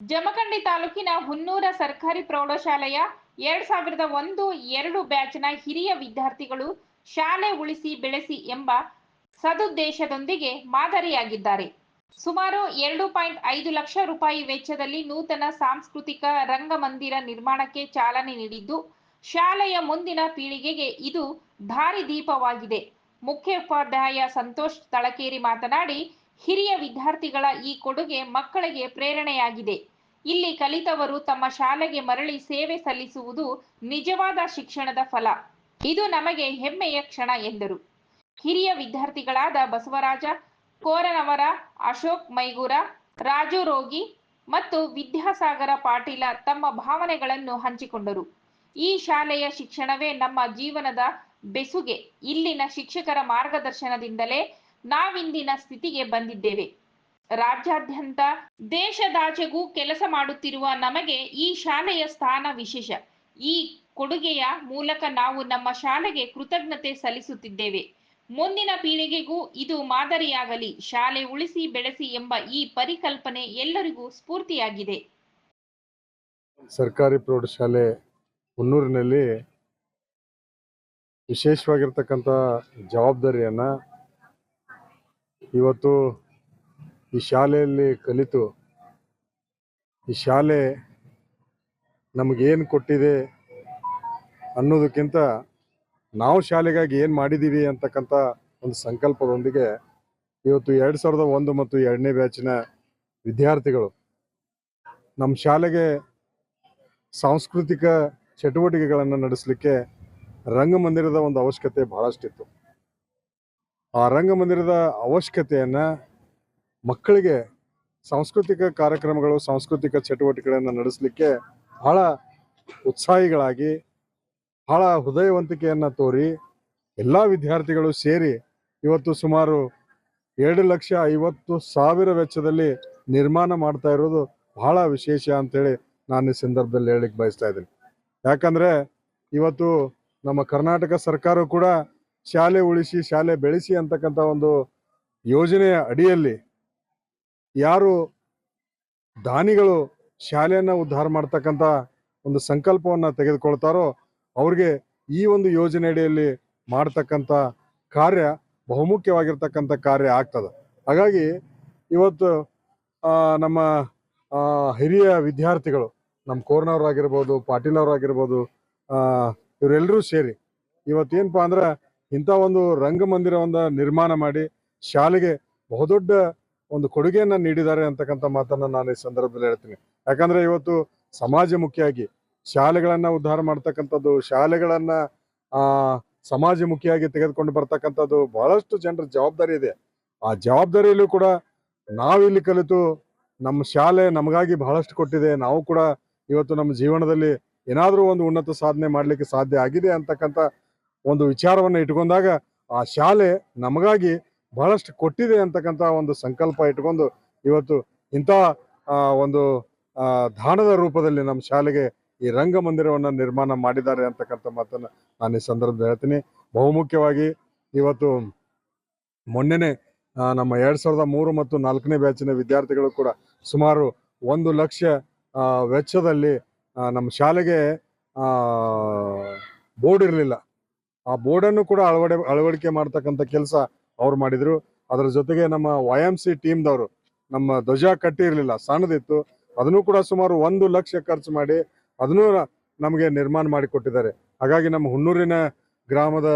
ಜಮಖಂಡಿ ತಾಲೂಕಿನ ಹುನ್ನೂರ ಸರ್ಕಾರಿ ಪ್ರೌಢಶಾಲೆಯ ಎರಡ್ ಸಾವಿರದ ಒಂದು ಎರಡು ಬ್ಯಾಚ್ನ ಹಿರಿಯ ವಿದ್ಯಾರ್ಥಿಗಳು ಶಾಲೆ ಉಳಿಸಿ ಬೆಳೆಸಿ ಎಂಬ ಸದುದ್ದೇಶದೊಂದಿಗೆ ಮಾದರಿಯಾಗಿದ್ದಾರೆ. ಸುಮಾರು ಎರಡು ಪಾಯಿಂಟ್ ಐದು ಲಕ್ಷ ರೂಪಾಯಿ ವೆಚ್ಚದಲ್ಲಿ ನೂತನ ಸಾಂಸ್ಕೃತಿಕ ರಂಗಮಂದಿರ ನಿರ್ಮಾಣಕ್ಕೆ ಚಾಲನೆ ನೀಡಿದ್ದು, ಶಾಲೆಯ ಮುಂದಿನ ಪೀಳಿಗೆಗೆ ಇದು ದಾರಿದೀಪವಾಗಿದೆ ಮುಖ್ಯೋಪಾಧ್ಯಾಯ ಸಂತೋಷ್ ತಳಕೇರಿ ಮಾತನಾಡಿ, ಹಿರಿಯ ವಿದ್ಯಾರ್ಥಿಗಳ ಈ ಕೊಡುಗೆ ಮಕ್ಕಳಿಗೆ ಪ್ರೇರಣೆಯಾಗಿದೆ. ಇಲ್ಲಿ ಕಲಿತವರು ತಮ್ಮ ಶಾಲೆಗೆ ಮರಳಿ ಸೇವೆ ಸಲ್ಲಿಸುವುದು ನಿಜವಾದ ಶಿಕ್ಷಣದ ಫಲ. ಇದು ನಮಗೆ ಹೆಮ್ಮೆಯ ಕ್ಷಣ ಎಂದರು. ಹಿರಿಯ ವಿದ್ಯಾರ್ಥಿಗಳಾದ ಬಸವರಾಜ, ಕೋರನವರ, ಅಶೋಕ್ ಮೈಗೂರ, ರಾಜು ರೋಗಿ ಮತ್ತು ವಿದ್ಯಾಸಾಗರ ಪಾಟೀಲ ತಮ್ಮ ಭಾವನೆಗಳನ್ನು ಹಂಚಿಕೊಂಡರು. ಈ ಶಾಲೆಯ ಶಿಕ್ಷಣವೇ ನಮ್ಮ ಜೀವನದ ಬೆಸುಗೆ. ಇಲ್ಲಿನ ಶಿಕ್ಷಕರ ಮಾರ್ಗದರ್ಶನದಿಂದಲೇ ನಾವಿಂದಿನ ಸ್ಥಿತಿಗೆ ಬಂದಿದ್ದೇವೆ. ರಾಜ್ಯಾದ್ಯಂತ ದೇಶದಾಚೆಗೂ ಕೆಲಸ ಮಾಡುತ್ತಿರುವ ನಮಗೆ ಈ ಶಾಲೆಯ ಸ್ಥಾನ ವಿಶೇಷ. ಈ ಕೊಡುಗೆಯ ಮೂಲಕ ನಾವು ನಮ್ಮ ಶಾಲೆಗೆ ಕೃತಜ್ಞತೆ ಸಲ್ಲಿಸುತ್ತಿದ್ದೇವೆ. ಮುಂದಿನ ಪೀಳಿಗೆಗೂ ಇದು ಮಾದರಿಯಾಗಲಿ. ಶಾಲೆ ಉಳಿಸಿ ಬೆಳೆಸಿ ಎಂಬ ಈ ಪರಿಕಲ್ಪನೆ ಎಲ್ಲರಿಗೂ ಸ್ಫೂರ್ತಿಯಾಗಿದೆ. ಸರ್ಕಾರಿ ಪ್ರೌಢಶಾಲೆ ಮುನ್ನೂರಿನಲ್ಲಿ ವಿಶೇಷವಾಗಿರ್ತಕ್ಕಂಥ ಜವಾಬ್ದಾರಿಯನ್ನ ಇವತ್ತು ಈ ಶಾಲೆಯಲ್ಲಿ ಕಲಿತು, ಈ ಶಾಲೆ ನಮಗೇನು ಕೊಟ್ಟಿದೆ ಅನ್ನೋದಕ್ಕಿಂತ ನಾವು ಶಾಲೆಗಾಗಿ ಏನು ಮಾಡಿದ್ದೀವಿ ಅಂತಕ್ಕಂಥ ಒಂದು ಸಂಕಲ್ಪದೊಂದಿಗೆ ಇವತ್ತು ಎರಡು ಸಾವಿರದ ಒಂದು ಮತ್ತು ಎರಡನೇ ಬ್ಯಾಚಿನ ವಿದ್ಯಾರ್ಥಿಗಳು ನಮ್ಮ ಶಾಲೆಗೆ ಸಾಂಸ್ಕೃತಿಕ ಚಟುವಟಿಕೆಗಳನ್ನು ನಡೆಸಲಿಕ್ಕೆ ರಂಗಮಂದಿರದ ಒಂದು ಅವಶ್ಯಕತೆ ಬಹಳಷ್ಟಿತ್ತು. ಆ ರಂಗಮಂದಿರದ ಅವಶ್ಯಕತೆಯನ್ನ ಮಕ್ಕಳಿಗೆ ಸಾಂಸ್ಕೃತಿಕ ಕಾರ್ಯಕ್ರಮಗಳು, ಸಾಂಸ್ಕೃತಿಕ ಚಟುವಟಿಕೆಗಳನ್ನು ನಡೆಸಲಿಕ್ಕೆ ಬಹಳ ಉತ್ಸಾಹಿಗಳಾಗಿ, ಬಹಳ ಹೃದಯವಂತಿಕೆಯನ್ನು ತೋರಿ ಎಲ್ಲ ವಿದ್ಯಾರ್ಥಿಗಳು ಸೇರಿ ಇವತ್ತು ಸುಮಾರು ಎರಡು ಲಕ್ಷ ಐವತ್ತು ಸಾವಿರ ವೆಚ್ಚದಲ್ಲಿ ನಿರ್ಮಾಣ ಮಾಡ್ತಾ ಇರೋದು ಬಹಳ ವಿಶೇಷ ಅಂತೇಳಿ ನಾನು ಈ ಸಂದರ್ಭದಲ್ಲಿ ಹೇಳಲಿಕ್ಕೆ ಬಯಸ್ತಾ ಇದ್ದೀನಿ. ಯಾಕಂದರೆ ಇವತ್ತು ನಮ್ಮ ಕರ್ನಾಟಕ ಸರ್ಕಾರ ಕೂಡ ಶಾಲೆ ಉಳಿಸಿ, ಶಾಲೆ ಬೆಳೆಸಿ ಅಂತಕ್ಕಂಥ ಒಂದು ಯೋಜನೆಯ ಅಡಿಯಲ್ಲಿ ಯಾರು ದಾನಿಗಳು ಶಾಲೆಯನ್ನು ಉದ್ಧಾರ ಮಾಡ್ತಕ್ಕಂಥ ಒಂದು ಸಂಕಲ್ಪವನ್ನ ತೆಗೆದುಕೊಳ್ತಾರೋ ಅವ್ರಿಗೆ ಈ ಒಂದು ಯೋಜನೆ ಅಡಿಯಲ್ಲಿ ಮಾಡ್ತಕ್ಕಂಥ ಕಾರ್ಯ ಬಹುಮುಖ್ಯವಾಗಿರ್ತಕ್ಕಂಥ ಕಾರ್ಯ ಆಗ್ತದೆ. ಹಾಗಾಗಿ ಇವತ್ತು ನಮ್ಮ ಹಿರಿಯ ವಿದ್ಯಾರ್ಥಿಗಳು ನಮ್ಮ ಕೋರ್ನವ್ರಾಗಿರ್ಬೋದು ಪಾಟೀಲ್ ಅವರಾಗಿರ್ಬೋದು ಇವರೆಲ್ಲರೂ ಸೇರಿ ಇವತ್ತೇನಪ್ಪ ಅಂದ್ರೆ ಇಂಥ ಒಂದು ರಂಗಮಂದಿರವನ್ನು ನಿರ್ಮಾಣ ಮಾಡಿ ಶಾಲೆಗೆ ಬಹುದೊಡ್ಡ ಒಂದು ಕೊಡುಗೆಯನ್ನ ನೀಡಿದ್ದಾರೆ ಅಂತಕ್ಕಂಥ ಮಾತನ್ನ ನಾನು ಈ ಸಂದರ್ಭದಲ್ಲಿ ಹೇಳ್ತೀನಿ. ಯಾಕಂದ್ರೆ ಇವತ್ತು ಸಮಾಜ ಮುಖ್ಯವಾಗಿ ಶಾಲೆಗಳನ್ನ ಉದ್ಧಾರ ಮಾಡ್ತಕ್ಕಂಥದ್ದು, ಶಾಲೆಗಳನ್ನ, ಆ, ಸಮಾಜ ಸಮಾಜಮುಖಿಯಾಗಿ ತೆಗೆದುಕೊಂಡು ಬರ್ತಕ್ಕಂಥದ್ದು ಬಹಳಷ್ಟು ಜನರ ಜವಾಬ್ದಾರಿ ಇದೆ. ಆ ಜವಾಬ್ದಾರಿಯಲ್ಲೂ ಕೂಡ ನಾವಿಲ್ಲಿ ಕಲಿತು ನಮ್ಮ ಶಾಲೆ ನಮಗಾಗಿ ಬಹಳಷ್ಟು ಕೊಟ್ಟಿದೆ. ನಾವು ಕೂಡ ಇವತ್ತು ನಮ್ಮ ಜೀವನದಲ್ಲಿ ಏನಾದರೂ ಒಂದು ಉನ್ನತ ಸಾಧನೆ ಮಾಡಲಿಕ್ಕೆ ಸಾಧ್ಯ ಆಗಿದೆ ಅಂತಕ್ಕಂಥ ಒಂದು ವಿಚಾರವನ್ನ ಇಟ್ಕೊಂಡಾಗ ಆ ಶಾಲೆ ನಮಗಾಗಿ ಬಹಳಷ್ಟು ಕೊಟ್ಟಿದೆ ಅಂತಕ್ಕಂಥ ಒಂದು ಸಂಕಲ್ಪ ಇಟ್ಕೊಂಡು ಇವತ್ತು ಇಂಥ ಒಂದು ದಾನದ ರೂಪದಲ್ಲಿ ನಮ್ಮ ಶಾಲೆಗೆ ಈ ರಂಗಮಂದಿರವನ್ನು ನಿರ್ಮಾಣ ಮಾಡಿದ್ದಾರೆ ಅಂತಕ್ಕಂಥ ಮಾತನ್ನ ನಾನು ಈ ಸಂದರ್ಭದಲ್ಲಿ ಹೇಳ್ತೀನಿ. ಬಹುಮುಖ್ಯವಾಗಿ ಇವತ್ತು ಮೊನ್ನೆನೆ ನಮ್ಮ ಎರಡು ಸಾವಿರದ ಮೂರು ಮತ್ತು ನಾಲ್ಕನೇ ಬ್ಯಾಚಿನ ವಿದ್ಯಾರ್ಥಿಗಳು ಕೂಡ ಸುಮಾರು ಒಂದು ಲಕ್ಷ ವೆಚ್ಚದಲ್ಲಿ ನಮ್ಮ ಶಾಲೆಗೆ ಬೋರ್ಡ್ ಇರಲಿಲ್ಲ. ಆ ಬೋರ್ಡನ್ನು ಕೂಡ ಅಳವಡೆ, ಅಳವಡಿಕೆ ಮಾಡ್ತಕ್ಕಂಥ ಕೆಲಸ ಅವ್ರು ಮಾಡಿದ್ರು. ಅದರ ಜೊತೆಗೆ ನಮ್ಮ ವೈ ಎಂ ಸಿ ಟೀಮ್ದವರು ನಮ್ಮ ಧ್ವಜ ಕಟ್ಟಿ ಇರಲಿಲ್ಲ, ಸಣ್ಣದಿತ್ತು. ಅದನ್ನು ಕೂಡ ಸುಮಾರು ಒಂದು ಲಕ್ಷ ಖರ್ಚು ಮಾಡಿ ಅದನ್ನು ನಮಗೆ ನಿರ್ಮಾಣ ಮಾಡಿ ಕೊಟ್ಟಿದ್ದಾರೆ. ಹಾಗಾಗಿ ನಮ್ಮ ಹುಣ್ಣೂರಿನ ಗ್ರಾಮದ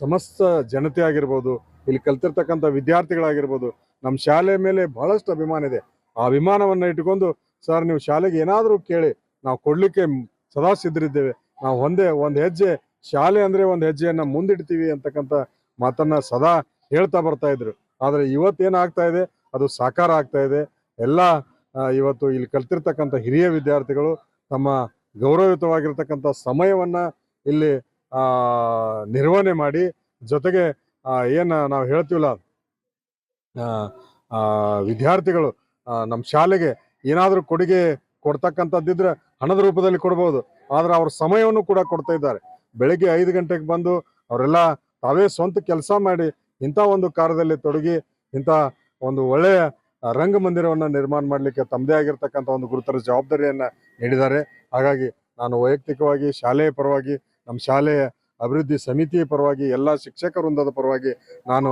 ಸಮಸ್ತ ಜನತೆ ಆಗಿರ್ಬೋದು, ಇಲ್ಲಿ ಕಲ್ತಿರ್ತಕ್ಕಂಥ ವಿದ್ಯಾರ್ಥಿಗಳಾಗಿರ್ಬೋದು, ನಮ್ಮ ಶಾಲೆ ಮೇಲೆ ಬಹಳಷ್ಟು ಅಭಿಮಾನ ಇದೆ. ಆ ಅಭಿಮಾನವನ್ನು ಇಟ್ಕೊಂಡು ಸರ್, ನೀವು ಶಾಲೆಗೆ ಏನಾದರೂ ಕೇಳಿ, ನಾವು ಕೊಡಲಿಕ್ಕೆ ಸದಾ ಸಿದ್ಧರಿದ್ದೇವೆ. ನಾವು ಒಂದೇ, ಒಂದು ಹೆಜ್ಜೆ, ಶಾಲೆ ಅಂದರೆ ಒಂದು ಹೆಜ್ಜೆಯನ್ನು ಮುಂದಿಡ್ತೀವಿ ಅಂತಕ್ಕಂಥ ಮಾತನ್ನು ಸದಾ ಹೇಳ್ತಾ ಬರ್ತಾ ಇದ್ರು. ಆದ್ರೆ ಇವತ್ತೇನಾಗ್ತಾ ಇದೆ? ಅದು ಸಾಕಾರ ಆಗ್ತಾ ಇದೆ. ಎಲ್ಲ ಇವತ್ತು ಇಲ್ಲಿ ಕಲ್ತಿರ್ತಕ್ಕಂಥ ಹಿರಿಯ ವಿದ್ಯಾರ್ಥಿಗಳು ತಮ್ಮ ಗೌರವಯುತವಾಗಿರ್ತಕ್ಕಂಥ ಸಮಯವನ್ನ ಇಲ್ಲಿ ನಿರ್ವಹಣೆ ಮಾಡಿ, ಜೊತೆಗೆ ಏನು ನಾವು ಹೇಳ್ತೀವಲ್ಲ ವಿದ್ಯಾರ್ಥಿಗಳು ನಮ್ಮ ಶಾಲೆಗೆ ಏನಾದರೂ ಕೊಡುಗೆ ಕೊಡ್ತಕ್ಕಂಥದ್ದಿದ್ರೆ ಹಣದ ರೂಪದಲ್ಲಿ ಕೊಡ್ಬೋದು. ಆದ್ರೆ ಅವ್ರ ಸಮಯವನ್ನು ಕೂಡ ಕೊಡ್ತಾ ಇದ್ದಾರೆ. ಬೆಳಿಗ್ಗೆ ಐದು ಗಂಟೆಗೆ ಬಂದು ಅವರೆಲ್ಲ ತಾವೇ ಸ್ವಂತ ಕೆಲಸ ಮಾಡಿ ಇಂಥ ಒಂದು ಕಾರ್ಯದಲ್ಲಿ ತೊಡಗಿ ಇಂಥ ಒಂದು ಒಳ್ಳೆಯ ರಂಗಮಂದಿರವನ್ನು ನಿರ್ಮಾಣ ಮಾಡಲಿಕ್ಕೆ ತಮ್ಮದೇ ಆಗಿರ್ತಕ್ಕಂಥ ಒಂದು ಗುರುತರ ಜವಾಬ್ದಾರಿಯನ್ನು ನೀಡಿದ್ದಾರೆ. ಹಾಗಾಗಿ ನಾನು ವೈಯಕ್ತಿಕವಾಗಿ, ಶಾಲೆಯ ಪರವಾಗಿ, ನಮ್ಮ ಶಾಲೆಯ ಅಭಿವೃದ್ಧಿ ಸಮಿತಿಯ ಪರವಾಗಿ, ಎಲ್ಲ ಶಿಕ್ಷಕ ವೃಂದದ ಪರವಾಗಿ ನಾನು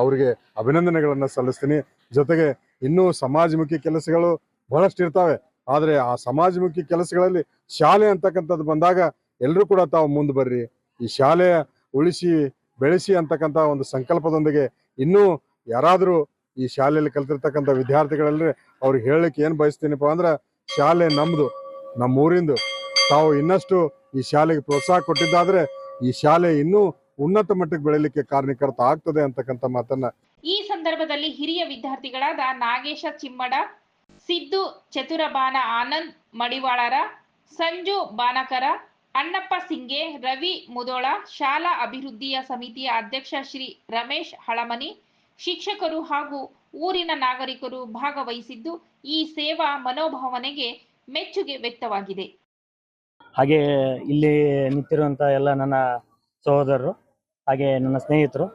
ಅವರಿಗೆ ಅಭಿನಂದನೆಗಳನ್ನು ಸಲ್ಲಿಸ್ತೀನಿ. ಜೊತೆಗೆ ಇನ್ನೂ ಸಮಾಜಮುಖಿ ಕೆಲಸಗಳು ಬಹಳಷ್ಟು ಇರ್ತವೆ. ಆದರೆ ಆ ಸಮಾಜಮುಖಿ ಕೆಲಸಗಳಲ್ಲಿ ಶಾಲೆ ಅಂತಕ್ಕಂಥದ್ದು ಬಂದಾಗ ಎಲ್ಲರೂ ಕೂಡ ತಾವು ಮುಂದೆ ಬರ್ರಿ. ಈ ಶಾಲೆಯ ಉಳಿಸಿ ಬೆಳೆಸಿ ಅಂತಕ್ಕಂಥ ಒಂದು ಸಂಕಲ್ಪದೊಂದಿಗೆ ಇನ್ನೂ ಯಾರಾದರೂ ಈ ಶಾಲೆಯಲ್ಲಿ ಕಲ್ತಿರ್ತಕ್ಕಂಥ ವಿದ್ಯಾರ್ಥಿಗಳಲ್ಲಿ ಅವ್ರಿಗೆ ಹೇಳಲಿಕ್ಕೆ ಏನು ಬಯಸ್ತೀನಿಪ್ಪ ಅಂದ್ರೆ ಶಾಲೆ ನಮ್ಮದು ನಮ್ಮ ಊರಿಂದು ತಾವು ಇನ್ನಷ್ಟು ಈ ಶಾಲೆಗೆ ಪ್ರೋತ್ಸಾಹ ಕೊಟ್ಟಿದ್ದಾದ್ರೆ ಈ ಶಾಲೆ ಇನ್ನೂ ಉನ್ನತ ಮಟ್ಟಕ್ಕೆ ಬೆಳೆಯಲಿಕ್ಕೆ ಕಾರಣೀಕರ್ತ ಆಗ್ತದೆ ಅಂತಕ್ಕಂಥ ಮಾತನ್ನ ಈ ಸಂದರ್ಭದಲ್ಲಿ ಹಿರಿಯ ವಿದ್ಯಾರ್ಥಿಗಳಾದ ನಾಗೇಶ ಚಿಮ್ಮಡ, ಸಿದ್ದು ಚತುರಬಾನ ಆನಂದ್ ಮಡಿವಾಳರ, ಸಂಜು ಬಾನಕರ ಅಣ್ಣಪ್ಪ ಸಿಂಗೆ, ರವಿ ಮುದೋಳ, ಶಾಲಾ ಅಭಿವೃದ್ಧಿಯ ಸಮಿತಿಯ ಅಧ್ಯಕ್ಷ ಶ್ರೀ ರಮೇಶ್ ಹಳಮನಿ, ಶಿಕ್ಷಕರು ಹಾಗೂ ಊರಿನ ನಾಗರಿಕರು ಭಾಗವಹಿಸಿದ್ದು ಈ ಸೇವಾ ಮನೋಭಾವನೆಗೆ ಮೆಚ್ಚುಗೆ ವ್ಯಕ್ತವಾಗಿದೆ. ಹಾಗೆ ಇಲ್ಲಿ ನಿಂತಿರುವಂಥ ಎಲ್ಲ ನನ್ನ ಸಹೋದರರು, ಹಾಗೆ ನನ್ನ ಸ್ನೇಹಿತರು.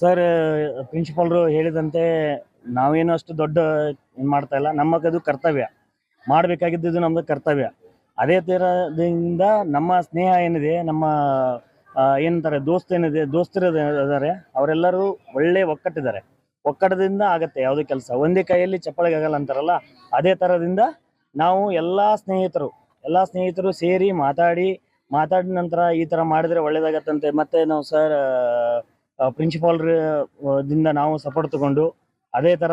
ಸರ್ ಪ್ರಿನ್ಸಿಪಾಲ್ರು ಹೇಳಿದಂತೆ ನಾವೇನು ಅಷ್ಟು ದೊಡ್ಡ ಮಾಡ್ತಾ ಇಲ್ಲ. ನಮ್ಮದು ಕರ್ತವ್ಯ. ಮಾಡಬೇಕಾಗಿದ್ದು ನಮ್ಮದು ಕರ್ತವ್ಯ. ಅದೇ ಥರದಿಂದ ನಮ್ಮ ಸ್ನೇಹ ಏನಿದೆ, ನಮ್ಮ ಏನಂತಾರೆ, ದೋಸ್ತ ಏನಿದೆ ದೋಸ್ತರು ಇದ್ದಾರೆ, ಅವರೆಲ್ಲರೂ ಒಳ್ಳೆ ಒಕ್ಕಟ್ಟಿದ್ದಾರೆ. ಒಕ್ಕಟ್ಟದಿಂದ ಆಗತ್ತೆ ಯಾವುದೇ ಕೆಲಸ. ಒಂದೇ ಕೈಯಲ್ಲಿ ಚಪ್ಪಳಿಗೆ ಆಗಲ್ಲ ಅಂತಾರಲ್ಲ, ಅದೇ ಥರದಿಂದ ನಾವು ಎಲ್ಲ ಸ್ನೇಹಿತರು ಎಲ್ಲ ಸ್ನೇಹಿತರು ಸೇರಿ ಮಾತಾಡಿ, ಮಾತಾಡಿದ ನಂತರ ಈ ಥರ ಮಾಡಿದ್ರೆ ಒಳ್ಳೇದಾಗತ್ತಂತೆ ಮತ್ತೆ ನಾವು ಸರ್ ಪ್ರಿನ್ಸಿಪಾಲ್ ದಿಂದ ನಾವು ಸಪೋರ್ಟ್ ತಗೊಂಡು, ಅದೇ ಥರ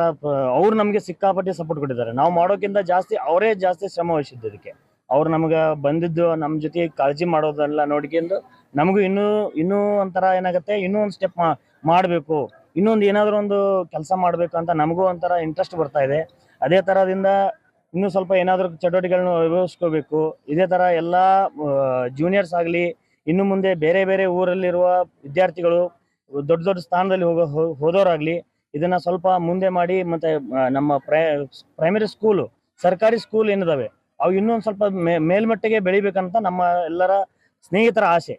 ಅವ್ರು ನಮಗೆ ಸಿಕ್ಕಾಪಟ್ಟೆ ಸಪೋರ್ಟ್ ಕೊಟ್ಟಿದ್ದಾರೆ. ನಾವು ಮಾಡೋಕ್ಕಿಂತ ಜಾಸ್ತಿ ಅವರೇ ಜಾಸ್ತಿ ಶ್ರಮ ವಹಿಸಿದ್ದು ಇದಕ್ಕೆ. ಅವ್ರು ನಮ್ಗೆ ಬಂದಿದ್ದು ನಮ್ಮ ಜೊತೆ ಕಾಳಜಿ ಮಾಡೋದೆಲ್ಲ ನೋಡ್ಕೊಂಡು ನಮಗೂ ಇನ್ನೂ ಇನ್ನೂ ಒಂಥರ ಏನಾಗುತ್ತೆ, ಇನ್ನೂ ಒಂದು ಸ್ಟೆಪ್ ಮಾಡಬೇಕು. ಇನ್ನೊಂದು ಏನಾದರೂ ಒಂದು ಕೆಲಸ ಮಾಡಬೇಕು ಅಂತ ನಮಗೂ ಒಂಥರ ಇಂಟ್ರೆಸ್ಟ್ ಬರ್ತಾ ಇದೆ. ಅದೇ ಥರದಿಂದ ಇನ್ನೂ ಸ್ವಲ್ಪ ಏನಾದರೂ ಚಟುವಟಿಕೆಗಳನ್ನ ಅನುಭವಿಸ್ಕೋಬೇಕು ಇದೇ ಥರ ಎಲ್ಲ ಜೂನಿಯರ್ಸ್ ಆಗಲಿ, ಇನ್ನು ಮುಂದೆ ಬೇರೆ ಬೇರೆ ಊರಲ್ಲಿರುವ ವಿದ್ಯಾರ್ಥಿಗಳು, ದೊಡ್ಡ ದೊಡ್ಡ ಸ್ಥಾನದಲ್ಲಿ ಹೋಗೋ ಹೋದವರಾಗಲಿ ಇದನ್ನು ಸ್ವಲ್ಪ ಮುಂದೆ ಮಾಡಿ ಮತ್ತು ನಮ್ಮ ಪ್ರೈ ಪ್ರೈಮರಿ ಸ್ಕೂಲು ಸರ್ಕಾರಿ ಸ್ಕೂಲ್ ಏನಿದಾವೆ ಅವು ಇನ್ನೊಂದು ಸ್ವಲ್ಪ ಮೇಲ್ಮಟ್ಟಿಗೆ ಬೆಳಿಬೇಕಂತ ನಮ್ಮ ಎಲ್ಲರ ಸ್ನೇಹಿತರ ಆಸೆ.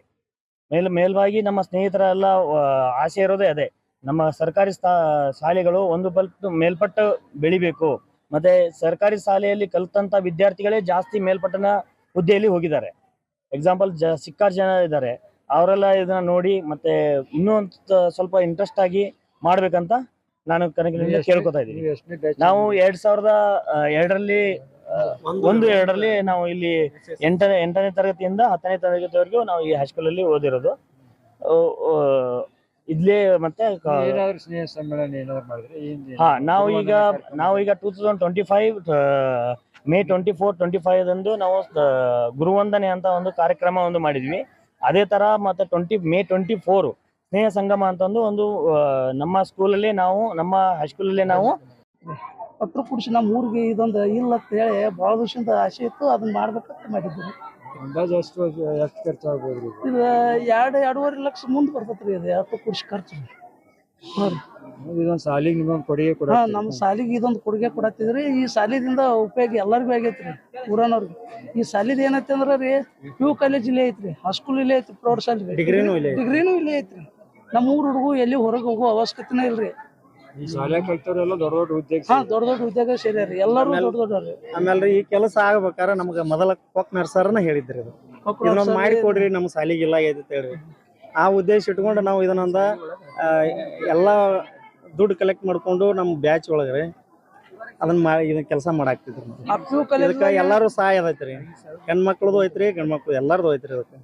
ಮೇಲ್ ಮೇಲ್ವಾಗಿ ನಮ್ಮ ಸ್ನೇಹಿತರ ಎಲ್ಲ ಆಸೆ ಇರೋದೇ ಅದೇ. ನಮ್ಮ ಸರ್ಕಾರಿ ಶಾಲೆಗಳು ಒಂದು ಬಲ್ಪ್ ಮೇಲ್ಪಟ್ಟು ಬೆಳಿಬೇಕು. ಮತ್ತೆ ಸರ್ಕಾರಿ ಶಾಲೆಯಲ್ಲಿ ಕಲಿತಂತ ವಿದ್ಯಾರ್ಥಿಗಳೇ ಜಾಸ್ತಿ ಮೇಲ್ಪಟ್ಟನ ಹುದ್ದೆಯಲ್ಲಿ ಹೋಗಿದ್ದಾರೆ. ಎಕ್ಸಾಂಪಲ್ ಜ ಸಿಕ್ಕಾರು ಜನ ಇದ್ದಾರೆ. ಅವರೆಲ್ಲ ಇದನ್ನ ನೋಡಿ ಮತ್ತೆ ಇನ್ನೂ ಒಂದು ಸ್ವಲ್ಪ ಇಂಟ್ರೆಸ್ಟ್ ಆಗಿ ಮಾಡ್ಬೇಕಂತ ನಾನು ಕನಕಿನಿಂದ ಕೇಳ್ಕೊತಾ ಇದ್ದೀನಿ. ನಾವು ಎರಡ್ ಸಾವಿರದ ಎರಡರಲ್ಲಿ ಒಂದು ಎರಡರಲ್ಲಿ ನಾವು ಇಲ್ಲಿ ಎಂಟನೇ ಎಂಟನೇ ತರಗತಿಯಿಂದ ಹತ್ತನೇ ತರಗತಿವರೆಗೂ ನಾವು ಈ ಹೈಸ್ಕೂಲ್ ಅಲ್ಲಿ ಓದಿರೋದು ಇಲ್ಲೇ ಮತ್ತೆ ಸ್ನೇಹ ಸಮ್ಮೇಳನ ಏನಾದ್ರು ಮಾಡಿದ್ರೆ ಏನ್ ಹಾ ನಾವು ಈಗ ನಾವು ಈಗ two thousand twenty five May twenty four twenty five ಅಂದು ನಾವು ಗುರುವಂದನೆ ಅಂತ ಒಂದು ಕಾರ್ಯಕ್ರಮ ಒಂದು ಮಾಡಿದ್ವಿ. ಅದೇ ತರ ಮತ್ತೆ ಟ್ವೆಂಟಿ ಮೇ ಟ್ವೆಂಟಿ ಫೋರ್ ಸ್ನೇಹ ಸಂಗಮ ಅಂತ ಒಂದು ಒಂದು ನಮ್ಮ ಸ್ಕೂಲಲ್ಲಿ ನಾವು ನಮ್ಮ ಹೈಸ್ಕೂಲಲ್ಲಿ ನಾವು ಪಟ್ರು ಕುಡಿಸಿ ನಮ್ಮ ಊರಿಗೆ ಇದೊಂದು ಇಲ್ಲ ಅಂತ ಹೇಳಿ ಬಹಳ ದಿವಸದಿಂದ ಆಸೆ ಇತ್ತು ಅದನ್ನ ಮಾಡ್ಬೇಕಂತ ಮಾಡಿದ್ದೀನಿ ಅಂದಾಜು ಎಷ್ಟು ಎಷ್ಟು ಖರ್ಚಾಗ್ಬೋದು ಇದು? ಎರಡು ಎರಡೂವರೆ ಲಕ್ಷ ಮುಂದೆ ಬರ್ತೈತೆ ರೀ ಇದು ಎರಡು ಕುಡಿಸಿ ಖರ್ಚು. ಹಾಂ ರೀ. ಇದೊಂದು ಸಾಲಿಗೆ ನಿಮಗೆ ಕೊಡುಗೆ ಕೊಡ ಹಾಂ ನಮ್ಮ ಸಾಲಿಗೆ ಇದೊಂದು ಕೊಡುಗೆ ಕೊಡತ್ತಿದ್ರಿ. ಈ ಸಾಲಿದಿಂದ ಉಪಯೋಗ ಎಲ್ಲರಿಗೂ ಆಗೈತೆ ರೀ ಊರನವ್ರಿಗೆ. ಈ ಸಾಲಿದ ಏನೈತೆ ಅಂದ್ರೆ ರೀ ಯು ಕಾಲೇಜ್ ಇಲ್ಲೇ ಐತ್ರಿ ಹಾಸ್ಕೂಲ್ ಇಲ್ಲೇ ಐತಿ ಪ್ರೌಢಶಾಲೆ ಡಿಗ್ರಿನೂ ಇಲ್ಲೇ. ಡಿಗ್ರಿನೂ ಇಲ್ಲೇ ಐತ್ರಿ. ನಮ್ಮ ಊರ್ ಹುಡುಗು ಎಲ್ಲಿ ಹೊರಗೆ ಹೋಗೋ ಅವಶ್ಯಕತೆನೇ ಇಲ್ರಿ. ಶಾಲೆ ಕಲ್ತವ್ರೆಲ್ಲ ದೊಡ್ಡ ದೊಡ್ಡ ಉದ್ಯೋಗ ಹಾಂ ದೊಡ್ಡ ದೊಡ್ಡ ಉದ್ಯೋಗ ಸೇರ್ಯಾರಿ ಎಲ್ಲರೂ ದೊಡ್ಡ ದೊಡ್ಡವ್ರಿ. ಆಮೇಲೆ ಈ ಕೆಲಸ ಆಗ್ಬೇಕಾದ್ರೆ ನಮ್ಗೆ ಮೊದಲ ಕೊಕ್ ನರ್ಸರ್ನ ಹೇಳಿದ್ರಿ ಇದು ಇದನ್ನೊಂದು ಮಾಡಿ ಕೊಡ್ರಿ ನಮ್ ಸಾಲಿಗೆ ಇಲ್ಲ ಆಗೈತೆ ಅಂತ ಹೇಳ್ರಿ. ಆ ಉದ್ದೇಶ ಇಟ್ಕೊಂಡು ನಾವು ಇದನ್ನೊಂದ ಆ, ಎಲ್ಲ ದುಡ್ಡು ಕಲೆಕ್ಟ್ ಮಾಡ್ಕೊಂಡು ನಮ್ಮ ಬ್ಯಾಚ್ ಒಳಗ್ರಿ ಅದನ್ನ ಮಾಡಿ ಇದನ್ನ ಕೆಲಸ ಮಾಡಾಕ್ತಿದ್ರು ನಾವು. ಇದಕ್ಕೆ ಎಲ್ಲಾರು ಸಹಾಯ ಅದೈತ್ರಿ ಹೆಣ್ಮಕ್ಳದು ಐತ್ರಿ ಗಂಡ್ಮಕ್ಳು ಎಲ್ಲಾರ್ದು ಐತ್ರಿ ಅದಕ್ಕೆ